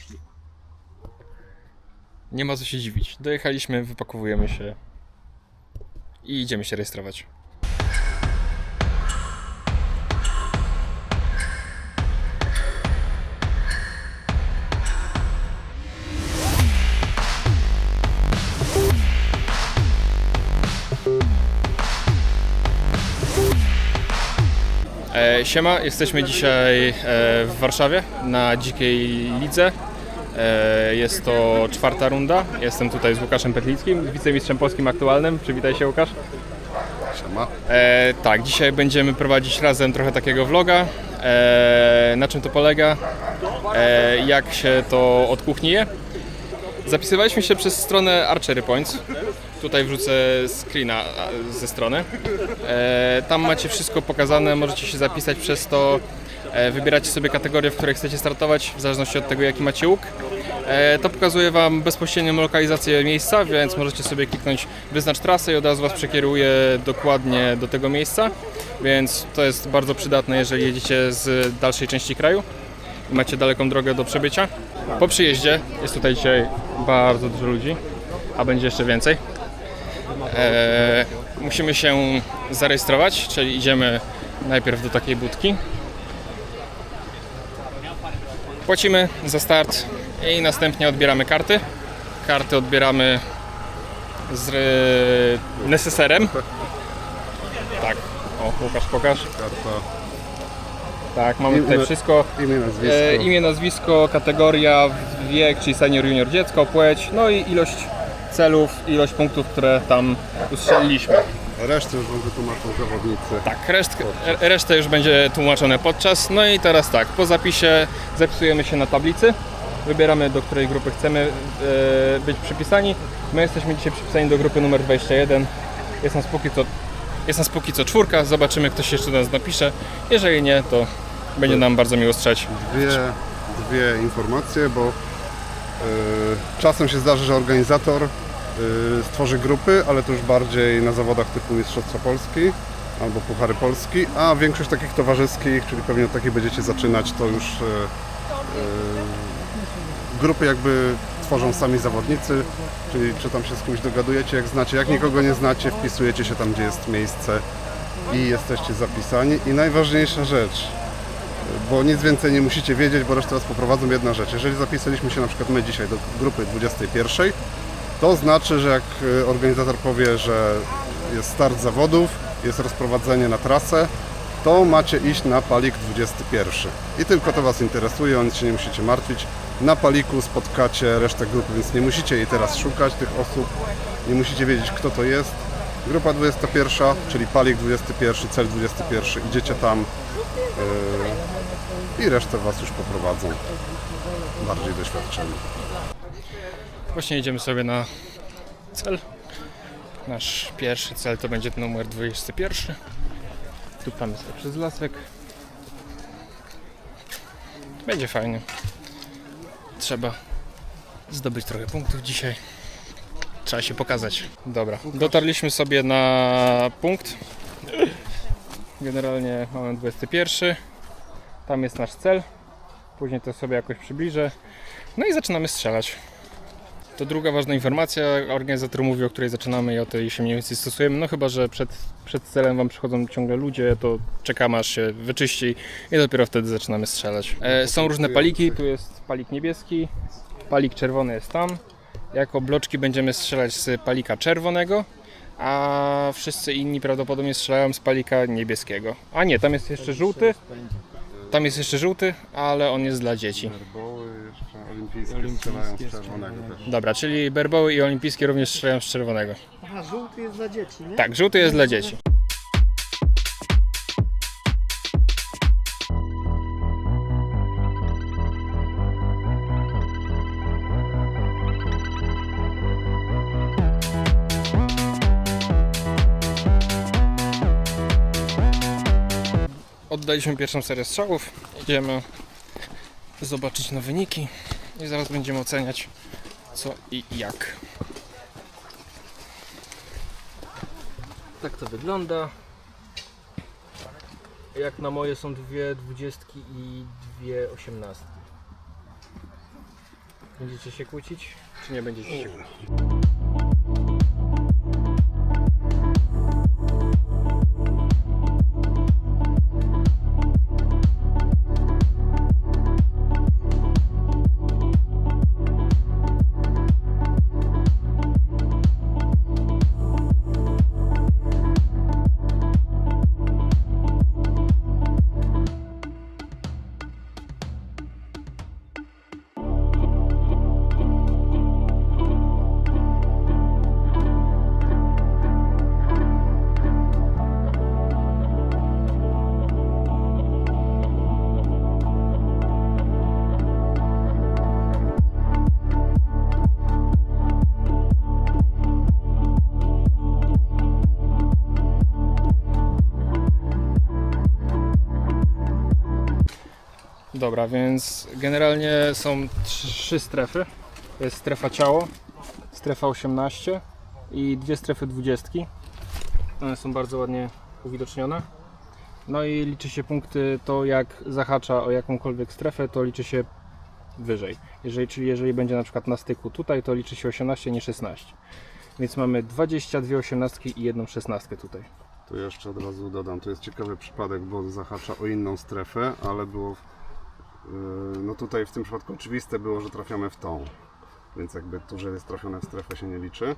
szli. Nie ma co się dziwić. Dojechaliśmy, wypakowujemy się i idziemy się rejestrować. E, siema, jesteśmy dzisiaj e, w Warszawie na Dzikiej Lidze. E, jest to czwarta runda. Jestem tutaj z Łukaszem Petlickim, wicemistrzem polskim aktualnym. Przywitaj się Łukasz. Siema. E, tak, dzisiaj będziemy prowadzić razem trochę takiego vloga. E, na czym to polega? E, jak się to od kuchni je? Zapisywaliśmy się przez stronę Archery Points. Tutaj wrzucę screena ze strony. E, tam macie wszystko pokazane, możecie się zapisać przez to. E, wybieracie sobie kategorię, w której chcecie startować, w zależności od tego, jaki macie łuk. E, to pokazuje Wam bezpośrednią lokalizację miejsca, więc możecie sobie kliknąć wyznacz trasę i od razu Was przekieruje dokładnie do tego miejsca. Więc to jest bardzo przydatne, jeżeli jedziecie z dalszej części kraju i macie daleką drogę do przebycia. Po przyjeździe jest tutaj dzisiaj bardzo dużo ludzi, a będzie jeszcze więcej. E, musimy się zarejestrować, czyli idziemy najpierw do takiej budki. Płacimy za start i następnie odbieramy karty. Karty odbieramy z e, neseserem. Tak. O, Łukasz, pokaż. Karta, Tak, mamy tutaj Imię- wszystko. imię, nazwisko. E, imię, nazwisko, kategoria, wiek, czyli senior, junior, dziecko, płeć, no i ilość celów, ilość punktów, które tam ustrzeliliśmy. Resztę już wam wytłumaczą zawodnicy. Tak, reszt, re- resztę już będzie tłumaczone podczas. No i teraz tak, po zapisie zapisujemy się na tablicy, wybieramy do której grupy chcemy e, być przypisani. My jesteśmy dzisiaj przypisani do grupy numer 21. Jest nas póki co, jest nas póki co czwórka, zobaczymy kto się jeszcze do nas napisze. Jeżeli nie, to będzie nam bardzo miło strzelać. Dwie, dwie informacje, bo y, czasem się zdarzy, że organizator stworzy grupy, ale to już bardziej na zawodach typu Mistrzostwa Polski albo Puchary Polski, a większość takich towarzyskich, czyli pewnie od takiej będziecie zaczynać, to już y, y, grupy jakby tworzą sami zawodnicy, czyli czy tam się z kimś dogadujecie, jak znacie, jak nikogo nie znacie, wpisujecie się tam, gdzie jest miejsce i jesteście zapisani. I najważniejsza rzecz, bo nic więcej nie musicie wiedzieć, bo resztę Was poprowadzą jedna rzecz. Jeżeli zapisaliśmy się na przykład my dzisiaj do grupy 21, to znaczy, że jak y, organizator powie, że jest start zawodów, jest rozprowadzenie na trasę, to macie iść na palik 21. I tylko to Was interesuje, o nic się nie musicie martwić. Na paliku spotkacie resztę grupy, więc nie musicie jej teraz szukać, tych osób, nie musicie wiedzieć kto to jest. Grupa 21, czyli palik 21, cel 21, idziecie tam yy, i resztę Was już poprowadzą bardziej doświadczeni. Właśnie idziemy sobie na cel. Nasz pierwszy cel to będzie numer 21. Tupamy sobie przez lasek. Będzie fajnie. Trzeba zdobyć trochę punktów dzisiaj. Trzeba się pokazać. Dobra, dotarliśmy sobie na punkt. Generalnie mamy 21. Tam jest nasz cel. Później to sobie jakoś przybliżę. No i zaczynamy strzelać. To druga ważna informacja. Organizator mówi, o której zaczynamy i o tej się mniej więcej stosujemy. No chyba, że przed, przed celem Wam przychodzą ciągle ludzie, to czekamy aż się wyczyści i dopiero wtedy zaczynamy strzelać. E, są różne paliki. Tu jest palik niebieski, palik czerwony jest tam. Jako bloczki będziemy strzelać z palika czerwonego, a wszyscy inni prawdopodobnie strzelają z palika niebieskiego. A nie, tam jest jeszcze żółty. Tam jest jeszcze żółty, ale on jest dla dzieci. Jeszcze olimpijskie, strzelają z czerwonego też. Dobra, czyli berboły i olimpijskie również strzelają z czerwonego. Aha, żółty jest dla dzieci, nie? Tak, żółty jest dla dzieci. Oddaliśmy pierwszą serię strzałów. Idziemy zobaczyć na wyniki i zaraz będziemy oceniać co i jak. Tak to wygląda. Jak na moje są dwie dwudziestki i dwie osiemnastki. Będziecie się kłócić, czy nie będziecie się kłócić? Dobra, więc generalnie są trzy strefy. Jest strefa ciało, strefa 18 i dwie strefy 20. One są bardzo ładnie uwidocznione. No i liczy się punkty, to jak zahacza o jakąkolwiek strefę, to liczy się wyżej. Jeżeli, czyli jeżeli będzie na przykład na styku tutaj, to liczy się 18, nie 16. Więc mamy 22 osiemnastki i jedną szesnastkę tutaj. Tu jeszcze od razu dodam, to jest ciekawy przypadek, bo zahacza o inną strefę, ale było, no tutaj w tym przypadku oczywiste było, że trafiamy w tą, więc jakby tu, że jest trafione w strefę się nie liczy.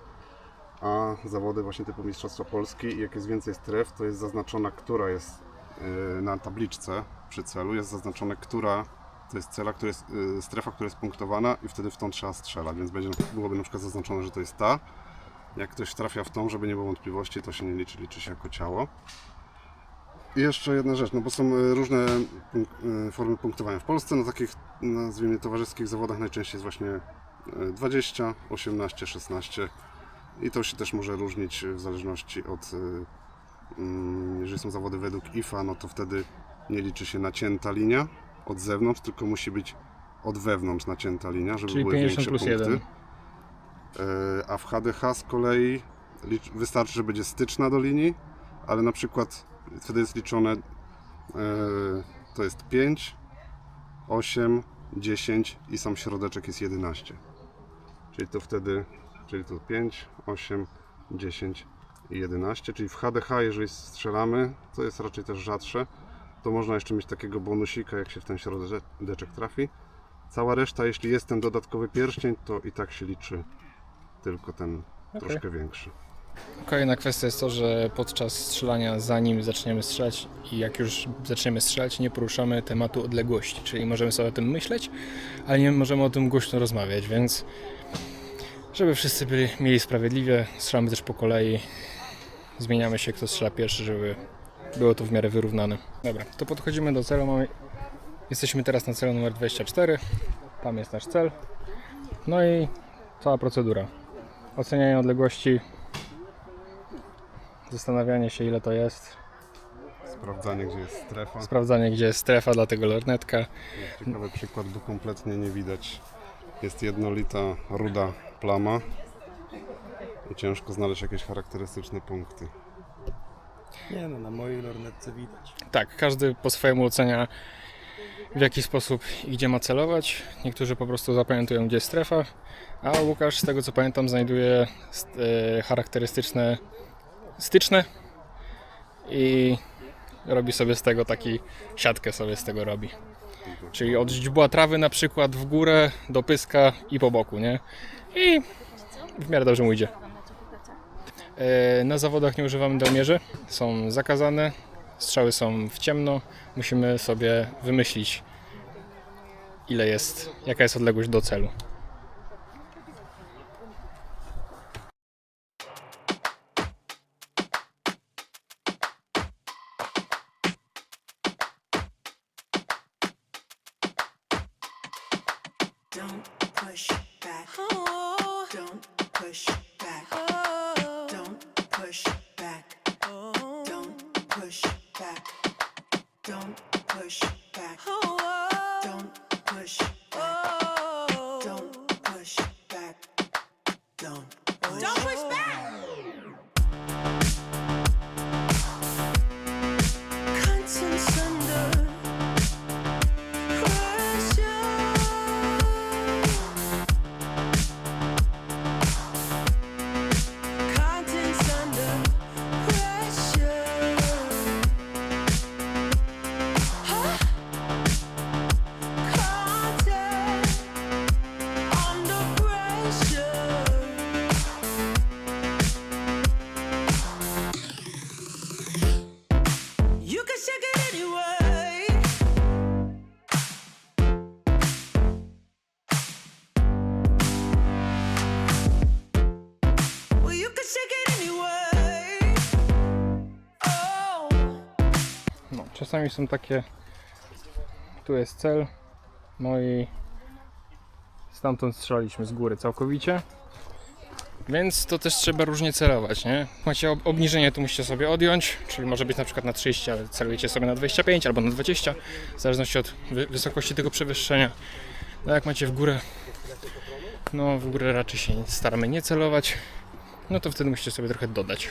A zawody właśnie typu Mistrzostwa Polski i jak jest więcej stref, to jest zaznaczona, która jest yy, na tabliczce przy celu, jest zaznaczone, która to jest cela, która jest, yy, strefa, która jest punktowana i wtedy w tą trzeba strzelać, więc będzie, byłoby na przykład zaznaczone, że to jest ta, jak ktoś trafia w tą, żeby nie było wątpliwości, to się nie liczy, liczy się jako ciało. I jeszcze jedna rzecz, no bo są y, różne punk- y, formy punktowania. W Polsce na takich, nazwijmy towarzyskich zawodach najczęściej jest właśnie y, 20, 18, 16 i to się też może różnić w zależności od, y, mm, jeżeli są zawody według IFA, no to wtedy nie liczy się nacięta linia od zewnątrz, tylko musi być od wewnątrz nacięta linia, żeby Czyli były 50 większe plus punkty. 1. E, A w HDH z kolei wystarczy, że będzie styczna do linii, ale na przykład wtedy jest liczone e, to jest 5, 8, 10 i sam środeczek jest 11. Czyli to wtedy, czyli to 5, 8, 10 i 11. Czyli w HDH, jeżeli strzelamy, to jest raczej też rzadsze, to można jeszcze mieć takiego bonusika, jak się w ten środeczek trafi. Cała reszta, jeśli jest ten dodatkowy pierścień, to i tak się liczy tylko ten troszkę większy. Kolejna kwestia jest to, że podczas strzelania, zanim zaczniemy strzelać i jak już zaczniemy strzelać, nie poruszamy tematu odległości, czyli możemy sobie o tym myśleć, ale nie możemy o tym głośno rozmawiać, więc żeby wszyscy byli, mieli sprawiedliwie, strzelamy też po kolei, zmieniamy się, kto strzela pierwszy, żeby było to w miarę wyrównane. Dobra, to podchodzimy do celu, mamy... jesteśmy teraz na celu numer 24, tam jest nasz cel, no i cała procedura. Ocenianie odległości, zastanawianie się ile to jest, Sprawdzanie, gdzie jest strefa. sprawdzanie gdzie jest strefa dla tego lornetka. Jest ciekawy przykład, bo kompletnie nie widać. Jest jednolita, ruda plama i ciężko znaleźć jakieś charakterystyczne punkty. Nie no, na mojej lornetce widać. Tak, każdy po swojemu ocenia w jaki sposób i gdzie ma celować. Niektórzy po prostu zapamiętują gdzie jest strefa, a Łukasz z tego co pamiętam znajduje e, charakterystyczne styczne i robi sobie z tego taki siatkę sobie z tego robi. Czyli od źdźbła trawy na przykład w górę do pyska i po boku, nie? I w miarę dobrze mu idzie. E, Na zawodach nie używamy domierzy, są zakazane, strzały są w ciemno, musimy sobie wymyślić ile jest, jaka jest odległość do celu. Czasami są takie. Tu jest cel. No i stamtąd strzelaliśmy z góry całkowicie. Więc to też trzeba różnie celować, nie? Macie ob- obniżenie, tu musicie sobie odjąć, czyli może być na przykład na 30, ale celujecie sobie na 25 albo na 20, w zależności od wy- wysokości tego przewyższenia. No jak macie w górę, no w górę raczej się staramy nie celować, no to wtedy musicie sobie trochę dodać.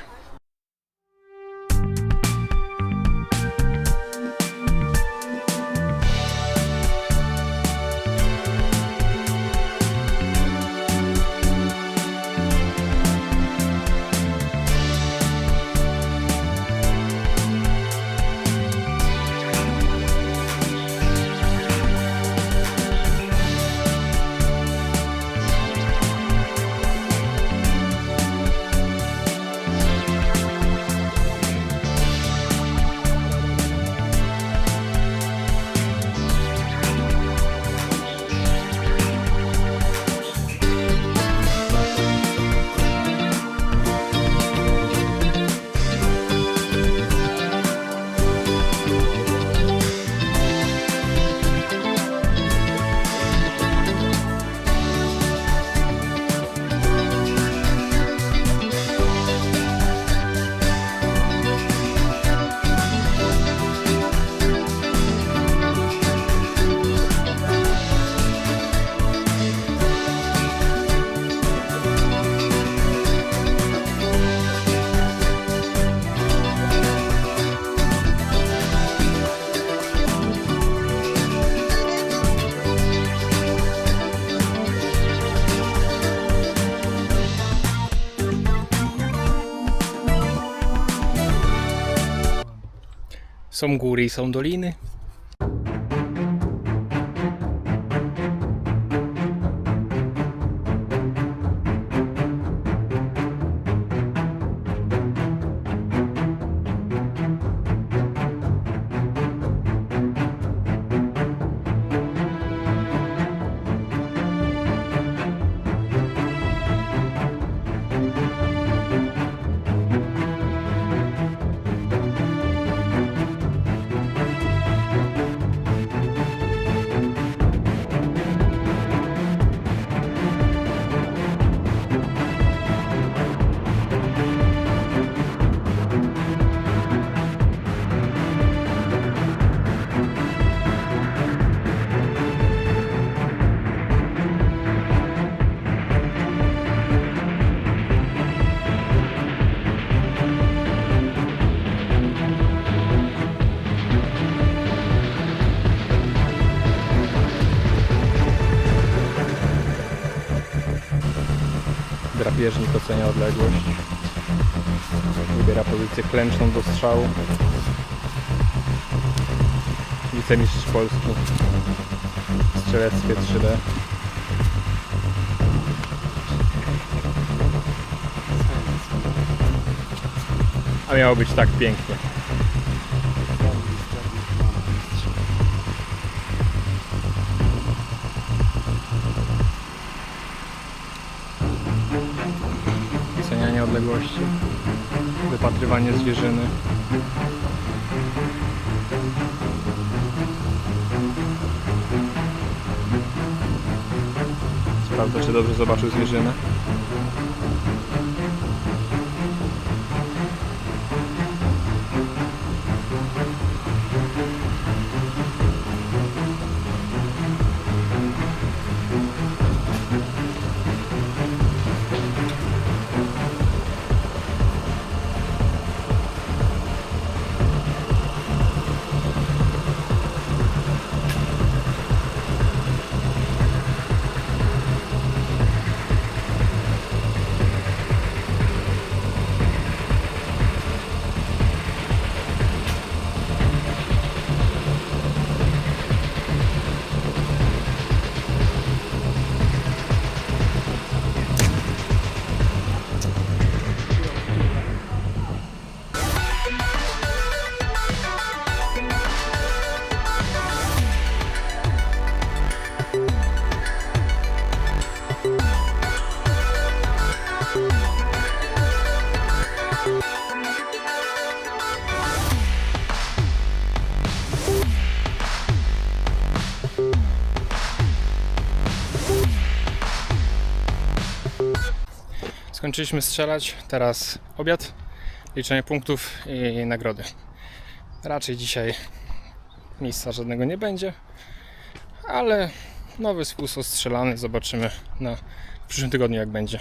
Są góry i są doliny. Drapieżnik ocenia odległość. Wybiera pozycję klęczną do strzału. Wicemistrz Polski w strzelectwie 3D. A miało być tak pięknie. Odległości. Wypatrywanie zwierzyny. Sprawdza, czy dobrze zobaczył zwierzynę. Skończyliśmy strzelać, teraz obiad, liczenie punktów i nagrody. Raczej dzisiaj miejsca żadnego nie będzie, ale nowy spust ostrzelany zobaczymy na w przyszłym tygodniu jak będzie.